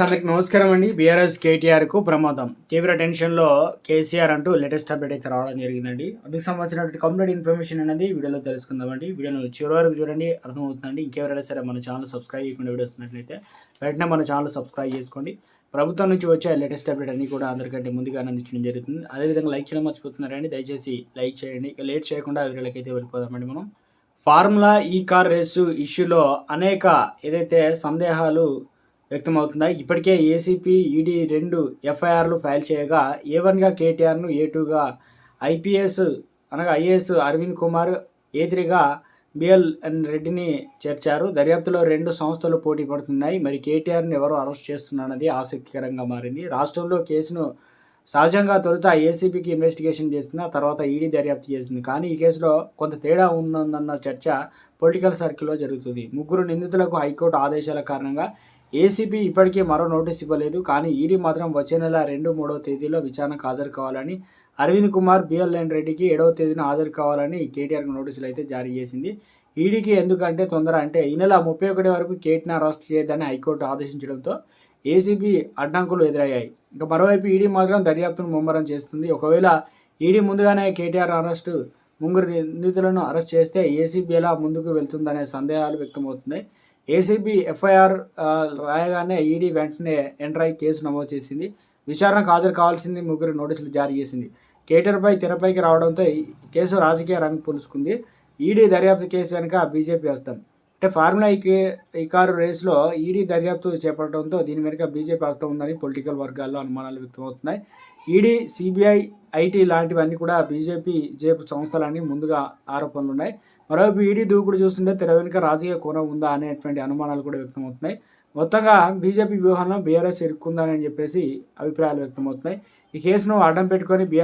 Friends అందరికి నమస్కారం అండి. బీఆర్ఎస్ కేటీఆర్కు ప్రమాదం. తీవ్ర టెన్షన్లో కేసీఆర్ అంటూ లేటెస్ట్ అప్డేట్ అయితే రావడం జరిగిందండి. అందుకు సంబంధించినటువంటి కంప్లీట్ ఇన్ఫర్మేషన్ అనేది వీడియోలో తెలుసుకుందామండి. వీడియోను చివరి వరకు చూడండి అర్థమవుతుందండి. ఇంకెవరైనా సరే మన ఛానల్ సబ్స్క్రైబ్ చేయకుండా వీడియో వస్తున్నట్లయితే వెంటనే మన ఛానల్ సబ్స్క్రైబ్ చేసుకోండి. ప్రభుత్వం నుంచి వచ్చే లేటెస్ట్ అప్డేట్ అన్ని కూడా అందరికంటే ముందుగా అందించడం జరుగుతుంది. అదేవిధంగా లైక్ చేయడం మర్చిపోతున్నారండి. దయచేసి లైక్ చేయండి. ఇక లేట్ చేయకుండా వీడియోలకి అయితే వెళ్ళిపోదామండి మనం. ఫార్ములా ఈ కార్ రేసు ఇష్యూలో అనేక ఏదైతే సందేహాలు వ్యక్తమవుతున్నాయి ఇప్పటికే ఏసీపీ ఈడీ రెండు ఎఫ్ఐఆర్లు ఫైల్ చేయగా ఏ వన్గా కేటీఆర్ను ఏ టూగా ఐపీఎస్ అనగా ఐఏఎస్ అరవింద్ కుమార్ ఏ త్రీగా బిఎల్ఎన్ రెడ్డిని చేర్చారు. దర్యాప్తులో రెండు సంస్థలు పోటీ పడుతున్నాయి. మరి కేటీఆర్ని ఎవరు అరెస్ట్ చేస్తున్నారన్నది ఆసక్తికరంగా మారింది. రాష్ట్రంలో కేసును సహజంగా తొలుత ఏసీబీకి ఇన్వెస్టిగేషన్ చేసిన తర్వాత ఈడీ దర్యాప్తు చేసింది. కానీ ఈ కేసులో కొంత తేడా ఉన్నదన్న చర్చ పొలిటికల్ సర్కిల్లో జరుగుతుంది. ముగ్గురు నిందితులకు హైకోర్టు ఆదేశాల కారణంగా ఏసీబీ ఇప్పటికే మరో నోటీస్ ఇవ్వలేదు కానీ ఈడీ మాత్రం వచ్చే నెల రెండు మూడవ తేదీలో విచారణకు హాజరు కావాలని అరవింద్ కుమార్ బిఎల్ఎన్ రెడ్డికి ఏడవ తేదీన హాజరు కావాలని కేటీఆర్కు నోటీసులు అయితే జారీ చేసింది. ఈడీకి ఎందుకంటే తొందర అంటే ఈ నెల ముప్పై ఒకటి వరకు కేటీని అరెస్ట్ చేయొద్దని హైకోర్టు ఆదేశించడంతో ఏసీబీ అడ్డంకులు ఎదురయ్యాయి. ఇంకా మరోవైపు ఈడీ మాత్రం దర్యాప్తును ముమ్మరం చేస్తుంది. ఒకవేళ ఈడీ ముందుగానే కేటీఆర్ అరెస్టు ముగ్గురు నిందితులను అరెస్ట్ చేస్తే ఏసీబీ ఎలా ముందుకు వెళ్తుందనే సందేహాలు వ్యక్తమవుతున్నాయి. ఏసీబీ ఎఫ్ఐఆర్ రాయగానే ఈడీ వెంటనే ఎంటర్ అయి కేసు నమోదు చేసింది. విచారణకు హాజరు కావాల్సింది ముగ్గురు నోటీసులు జారీ చేసింది. కేటీఆర్పై తెరపైకి రావడంతో ఈ కేసు రాజకీయ రంగు పులుసుకుంది. ఈడీ దర్యాప్తు కేసు వెనుక బీజేపీ వస్తాం అంటే ఫార్ములా ఈ ఈ కారు రేసులో ఈడీ దర్యాప్తు చేపట్టడంతో దీని వెనుక బీజేపీ హస్తం ఉందని పొలిటికల్ వర్గాల్లో అనుమానాలు వ్యక్తమవుతున్నాయి. ఈడీ సిబిఐ ఐటీ లాంటివన్నీ కూడా బీజేపీ జేపు సంస్థలన్నీ ముందుగా ఆరోపణలు ఉన్నాయి మరోవైపు ఈడీ దూకుడు చూస్తుంటే తెర వెనుక రాజకీయ కోణం ఉందా అనేటువంటి అనుమానాలు కూడా వ్యక్తమవుతున్నాయి. మొత్తంగా బీజేపీ వ్యూహంలో బీఆర్ఎస్ ఇరుక్కుందని చెప్పేసి అభిప్రాయాలు వ్యక్తమవుతున్నాయి. ఈ కేసును అడ్డం పెట్టుకొని బీఆర్